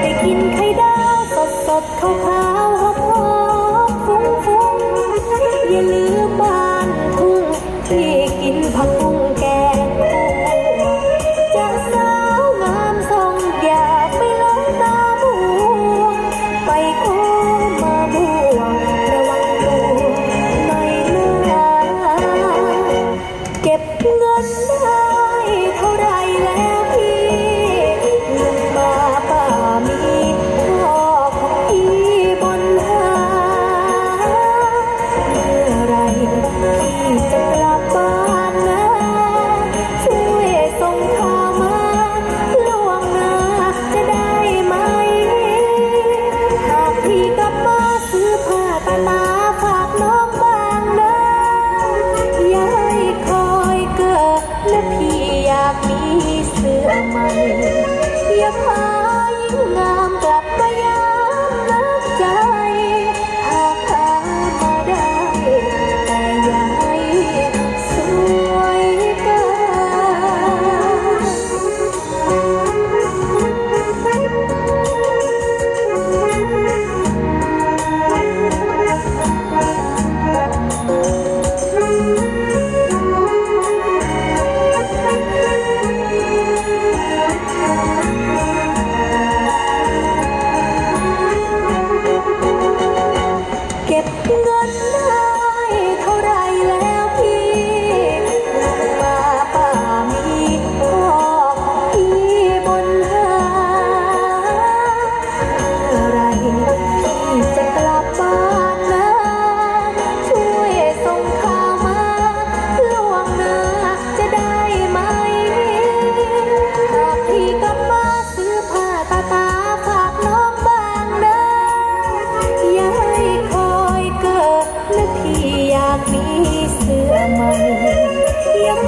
ได้กินไข่ดาวสดๆเข้าพา Yeah.